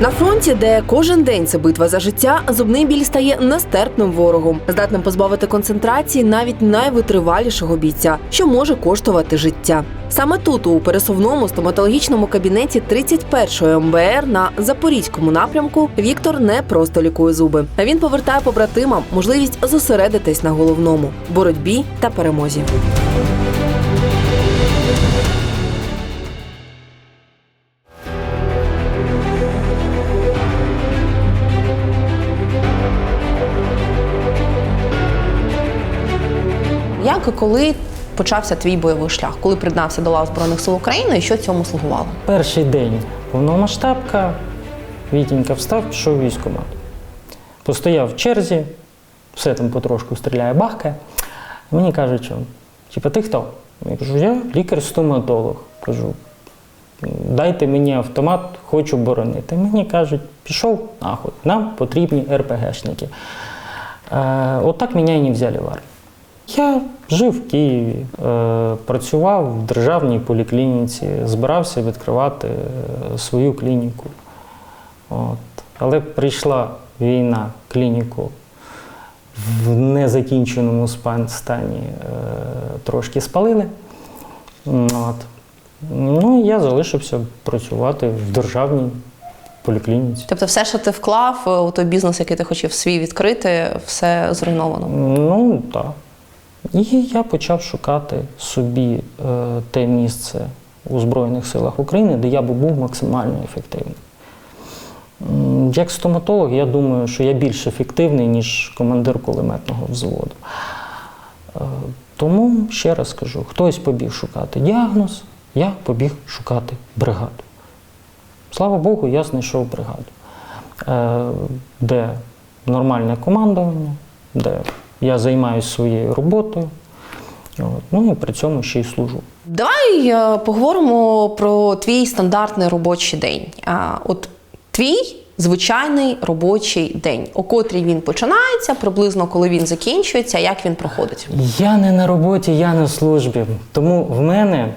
На фронті, де кожен день це битва за життя, зубний біль стає нестерпним ворогом, здатним позбавити концентрації навіть найвитривалішого бійця, що може коштувати життя. Саме тут, у пересувному стоматологічному кабінеті 31-ї МБР на запорізькому напрямку, Віктор не просто лікує зуби, а він повертає побратимам можливість зосередитись на головному боротьбі та перемозі. І коли почався твій бойовий шлях? Коли приєднався до лав Збройних сил України і що цьому слугувало? Перший день повномасштабка, Вітінька встав, пішов в військкомат. Постояв в черзі, все там потрошку стріляє, бахкає. Мені кажуть, що типу, ти хто? Я кажу, я лікар-стоматолог. Кажу, дайте мені автомат, хочу боронити. Мені кажуть, пішов нахуй, нам потрібні РПГшники. Е, отак мене і не взяли в армію. Я жив в Києві, е, працював в державній поліклініці, збирався відкривати е, свою клініку. От. Але прийшла війна, клініку в незакінченому стані е, трошки спалили. От. Ну, я залишився працювати в державній поліклініці. Тобто, все, що ти вклав у той бізнес, який ти хотів свій відкрити, все зруйновано. Ну, так. І я почав шукати собі е, те місце у Збройних силах України, де я би був максимально ефективним. Як стоматолог, я думаю, що я більш ефективний, ніж командир кулеметного взводу. Е, Тому ще раз кажу: хтось побіг шукати діагноз, я побіг шукати бригаду. Слава Богу, я знайшов бригаду, е, де нормальне командування, де я займаюся своєю роботою, от, ну і при цьому ще й служу. Давай е, поговоримо про твій стандартний робочий день. А, От твій звичайний робочий день, о котрій він починається, приблизно коли він закінчується, як він проходить. Я не на роботі, я на службі. Тому в мене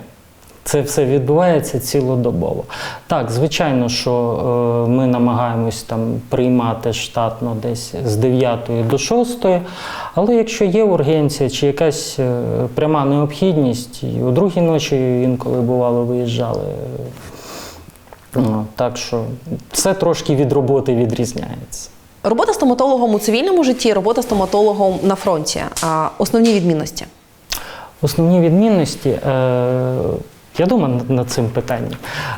це все відбувається цілодобово. Так, звичайно, що е, ми намагаємось там приймати штатно десь з 9 до 6, але якщо є ургенція чи якась е, пряма необхідність, і у другій ночі інколи бувало виїжджали. Ну, так що це трошки від роботи відрізняється. Робота стоматологом у цивільному житті, робота стоматологом на фронті. Основні відмінності. Основні відмінності, е, я думав над- над цим питанням.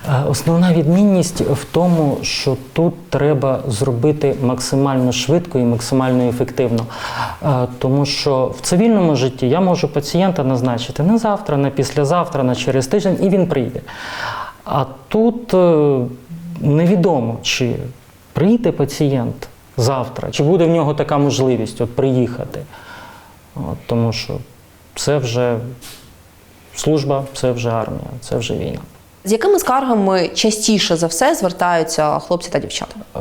Е, Основна відмінність в тому, що тут треба зробити максимально швидко і максимально ефективно. Е, Тому що в цивільному житті я можу пацієнта назначити на завтра, на післязавтра, на через тиждень, і він прийде. А тут е, невідомо, чи прийде пацієнт завтра, чи буде в нього така можливість от приїхати. От, тому що це вже служба, це вже армія, це вже війна. З якими скаргами частіше за все звертаються хлопці та дівчата? Е,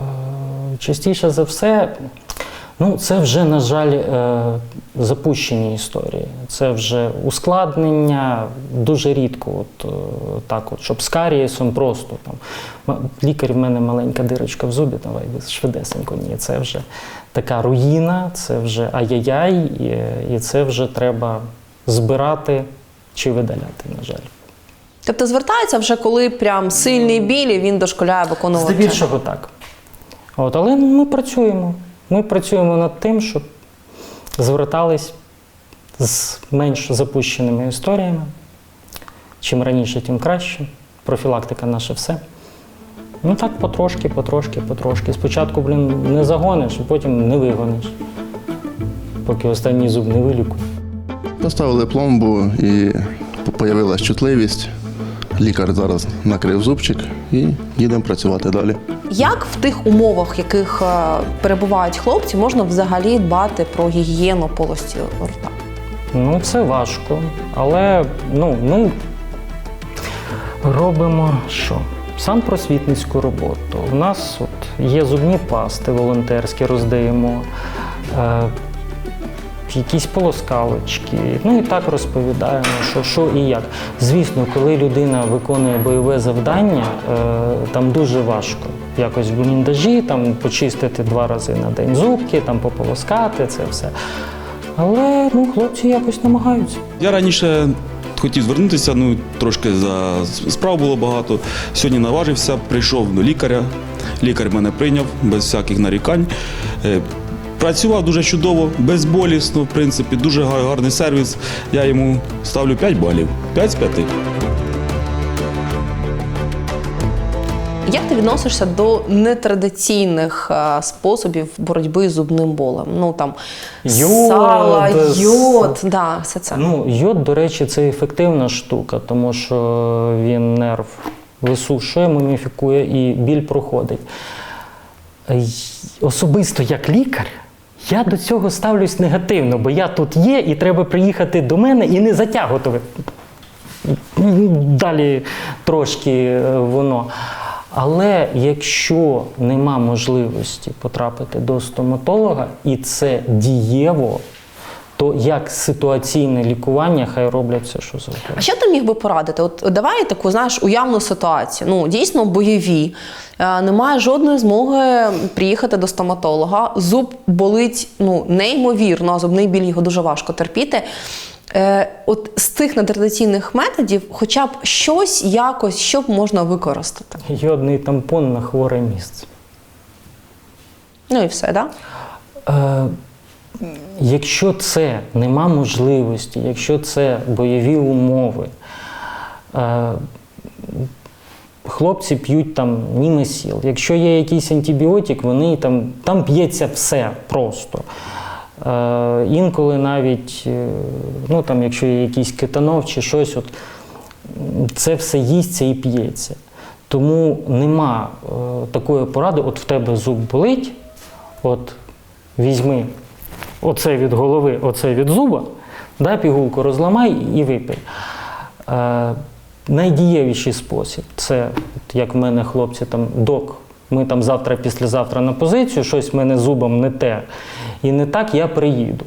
Частіше за все, ну це вже, на жаль, е, запущені історії. Це вже ускладнення дуже рідко. От, е, так, от, щоб з карієсом просто там. Лікар в мене маленька дирочка в зубі, давай швидесенько. Ні, це вже така руїна, це вже ай-яй-яй, і, і це вже треба збирати чи видаляти, на жаль. Тобто звертаються вже коли прям сильний біль, і він дошколяє виконувати. Здебільшого так. От, але ми працюємо. Ми працюємо над тим, щоб звертались з менш запущеними історіями. Чим раніше, тим краще. Профілактика наше все. Ну так потрошки, потрошки, потрошки. Спочатку, блін, не загониш, а потім не вигониш. Поки останній зуб не вилікує. Поставили пломбу і з'явилася чутливість. Лікар зараз накрив зубчик і їдемо працювати далі. Як в тих умовах, в яких е, перебувають хлопці, можна взагалі дбати про гігієну полості рта? Ну, це важко, але ну, ми робимо що? Сам просвітницьку роботу. У нас от є зубні пасти волонтерські, роздаємо. Е, якісь полоскалочки. Ну і так розповідаємо, що, що і як. Звісно, коли людина виконує бойове завдання, е, там дуже важко. Якось в бліндажі там почистити два рази на день зубки, там пополоскати це все. Але ну, хлопці якось намагаються. Я раніше хотів звернутися, ну трошки за справ було багато. Сьогодні наважився, прийшов до лікаря. Лікар мене прийняв без всяких нарікань. Е, Працював дуже чудово, безболісно, в принципі, дуже гарний сервіс. Я йому ставлю 5 балів. 5 з 5. Як ти відносишся до нетрадиційних е, способів боротьби з зубним болем? Ну там Йод, сала, с- йод, да, все це. Ну, йод, до речі, це ефективна штука, тому що він нерв висушує, муміфікує і біль проходить. Особисто як лікар, я до цього ставлюсь негативно, бо я тут є і треба приїхати до мене і не затягувати далі трошки е, воно. Але якщо нема можливості потрапити до стоматолога, і це дієво, то як ситуаційне лікування, хай роблять все, що завгодно. А що ти міг би порадити? От давай таку знаєш уявну ситуацію. Ну дійсно бойові. Е, Немає жодної змоги приїхати до стоматолога. Зуб болить ну неймовірно, а зубний біль його дуже важко терпіти. Е, от з тих нетрадиційних методів, хоча б щось якось, що б можна використати. Йодний тампон на хворе місце. Ну і все, да? Е, якщо це нема можливості, якщо це бойові умови, е, хлопці п'ють там німесіл. Якщо є якийсь антибіотик, вони там, там п'ється все просто. Е, інколи навіть, е, ну там, якщо є якийсь кетанов чи щось, от, це все їсться і п'ється. Тому нема е, такої поради, от в тебе зуб болить, от візьми оце від голови, оце від зуба, да, пігулку розламай і випий. Е, найдієвіший спосіб це, як в мене хлопці там док, ми там завтра, післязавтра на позицію, щось в мене зубом не те і не так, я приїду.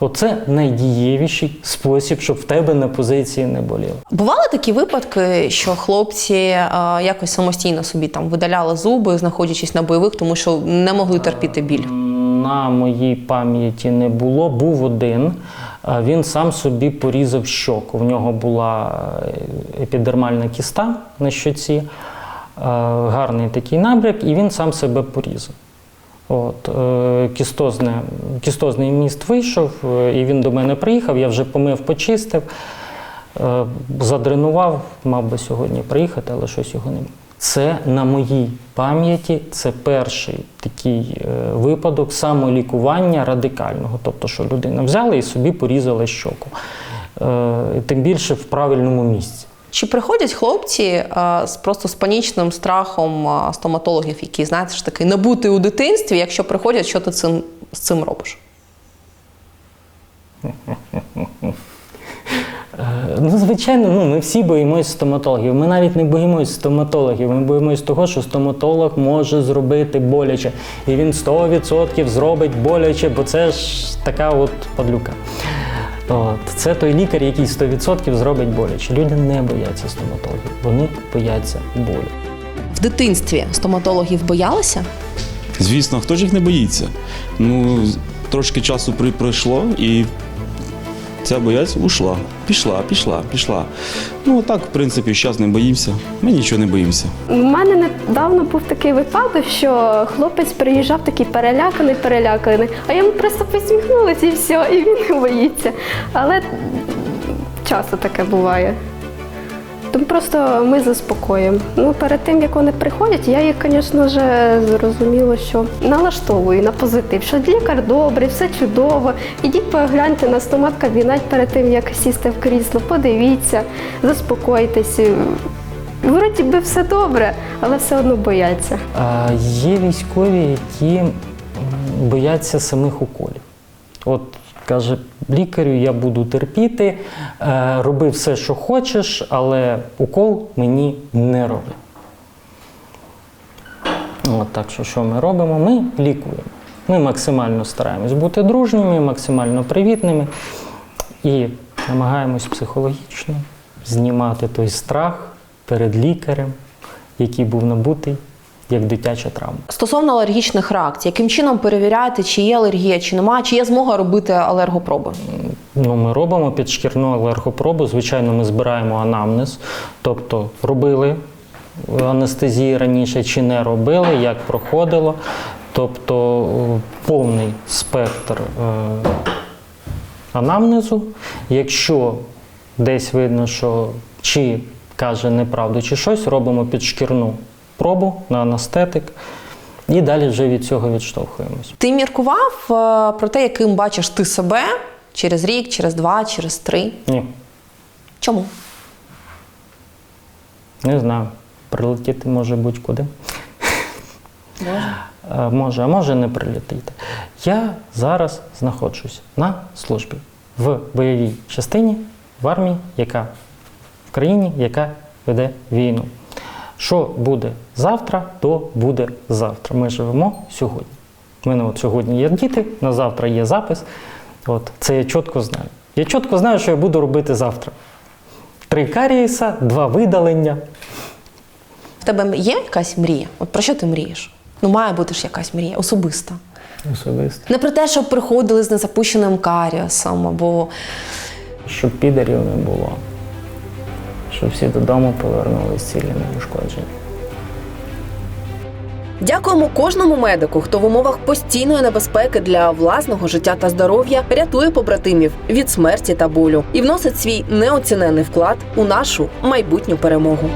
Оце найдієвіший спосіб, щоб в тебе на позиції не боліло. Бували такі випадки, що хлопці е, якось самостійно собі там видаляли зуби, знаходячись на бойових, тому що не могли терпіти біль. На моїй пам'яті не було. Був один. Він сам собі порізав щоку. В нього була е, епідермальна кіста на щоці, е, гарний такий набряк, і він сам себе порізав. От, е, кістозне, кістозний міст вийшов, і він до мене приїхав, я вже помив, почистив, задренував, мав би сьогодні приїхати, але щось його немає. Це на моїй пам'яті, це перший такий е, випадок самолікування радикального. Тобто, що людина взяла і собі порізала щоку. Е, Тим більше в правильному місці. Чи приходять хлопці е, з просто з панічним страхом стоматологів, які знаєте ж таки набути у дитинстві? Якщо приходять, що ти цим з цим робиш? Ну, звичайно, ну, ми всі боїмось стоматологів. Ми навіть не боїмось стоматологів. Ми боїмось того, що стоматолог може зробити боляче. І він 100% зробить боляче, бо це ж така от падлюка. От. Це той лікар, який 100% зробить боляче. Люди не бояться стоматологів, вони бояться болю. В дитинстві стоматологів боялися? Звісно, хто ж їх не боїться? Ну, трошки часу при- пройшло і ця боязнь ушла. Пішла, пішла, пішла. Ну, так, в принципі, зараз не боїмося. Ми нічого не боїмося. У мене недавно був такий випадок, що хлопець приїжджав такий переляканий, переляканий, а йому просто посміхнулася і все, і він не боїться. Але часто таке буває. Тому просто ми заспокоїмо. Ну, перед тим, як вони приходять, я їх, звісно вже зрозуміло, що налаштовую на позитив, що лікар добрий, все чудово. Ідіть погляньте на стомат кабінет перед тим, як сісти в крісло, подивіться, заспокойтесь. Вроді би все добре, але все одно бояться. А є військові, які бояться самих уколів. От каже, лікарю, я буду терпіти, е, роби все, що хочеш, але укол мені не роби. От так що що ми робимо? Ми лікуємо. Ми максимально стараємось бути дружніми, максимально привітними і намагаємось психологічно знімати той страх перед лікарем, який був набутий як дитяча травма. Стосовно алергічних реакцій, яким чином перевіряєте, чи є алергія, чи немає, чи є змога робити алергопроби? Ну, ми робимо підшкірну алергопробу. Звичайно, ми збираємо анамнез, тобто робили анестезії раніше чи не робили, як проходило. Тобто е, повний спектр е, анамнезу. Якщо десь видно, що чи каже неправду, чи щось, робимо підшкірну пробу на анестетик і далі вже від цього відштовхуємось. Ти міркував е, про те, яким бачиш ти себе через рік, через два, через три? Ні. Чому? Не знаю. Прилетіти може будь-куди. Е, Може, а може не прилетіти. Я зараз знаходжусь на службі в бойовій частині в армії, яка в країні, яка веде війну. Що буде завтра, то буде завтра. Ми живемо сьогодні. У мене от сьогодні є діти, на завтра є запис. От, це я чітко знаю. Я чітко знаю, що я буду робити завтра. Три карієса, два видалення. В тебе є якась мрія? От про що ти мрієш? Ну, має бути ж якась мрія, особиста. Особисто. Не про те, щоб приходили з незапущеним каріасом або Щоб підарів не було. Щоб всі додому повернулись цілі неушкоджені. Дякуємо кожному медику, хто в умовах постійної небезпеки для власного життя та здоров'я рятує побратимів від смерті та болю і вносить свій неоцінений вклад у нашу майбутню перемогу.